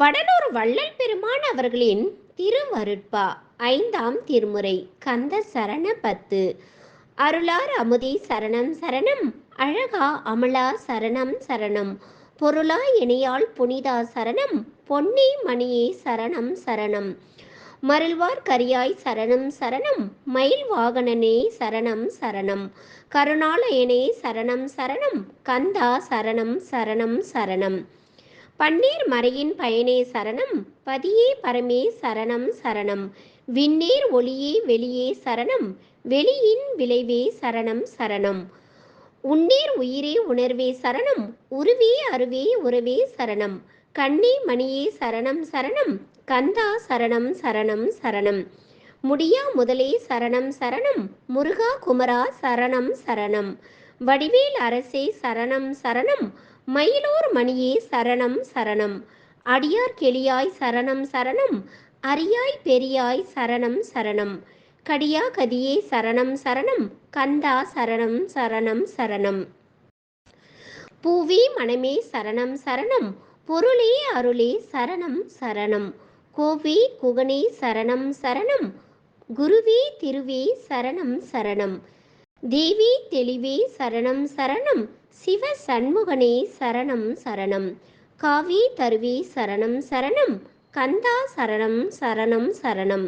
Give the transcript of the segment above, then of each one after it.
வடலூர் வள்ளல் பெருமான் அவர்களின் திருவருட்பா ஐந்தாம் திருமுறை கந்த சரண பத்து. அருளார் அமுதி சரணம் சரணம் அழகா அமலா சரணம் சரணம் பொருளா இணையால் புனிதா சரணம் பொன்னி மணியே சரணம் சரணம். மருள்வார் கரியாய் சரணம் சரணம் மயில் வாகனனே சரணம் சரணம் கருணாலயனே சரணம் சரணம் கந்தா சரணம் சரணம் சரணம். பன்னீர் மறையின் பயனே சரணம் பதியே பரமே சரணம் சரணம். விண்ணீர் ஒளியே வெளியே சரணம் வெளியின் விளைவே சரணம் சரணம். உன்னீர் உயிரே உணர்வே சரணம் உருவே அருவே உறவே சரணம். கண்ணே மணியே சரணம் சரணம். கந்தா சரணம் சரணம் சரணம். முடியா முதலே சரணம் சரணம். முருகா குமரா சரணம் சரணம். வடிவேல் அரசே சரணம் சரணம். மயிலோர் மணியே சரணம் சரணம். அடியார் கெளியாய் சரணம் சரணம். அரியாய் பெரியாய் சரணம் சரணம். கடியா கதியே சரணம் சரணம். கந்தா சரணம் சரணம் சரணம். பூவி மனமே சரணம் சரணம். பொருளே அருளே சரணம் சரணம். கோவி குகனே சரணம் சரணம். குருவே திருவே சரணம் சரணம். தேவி தெளிவே சரணம் சரணம் சிவ சண்முகனே சரணம் சரணம். காவி தருவே சரணம் சரணம் கந்தா சரணம் சரணம் சரணம்.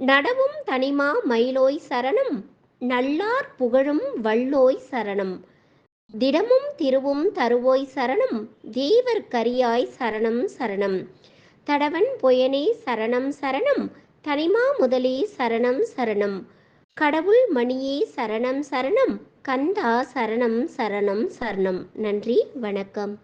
நடவும் தனிமா மயிலோய் சரணம் நல்லார் புகழும் வள்ளோய் சரணம். திடமும் திருவும் தருவோய் சரணம் தேவர் கரியாய் சரணம் சரணம். தடவன் பொயனே சரணம் சரணம் தனிமா முதலே சரணம் சரணம். கடவுள் மணியே சரணம் சரணம் கந்தா சரணம் சரணம் சரணம். நன்றி வணக்கம்.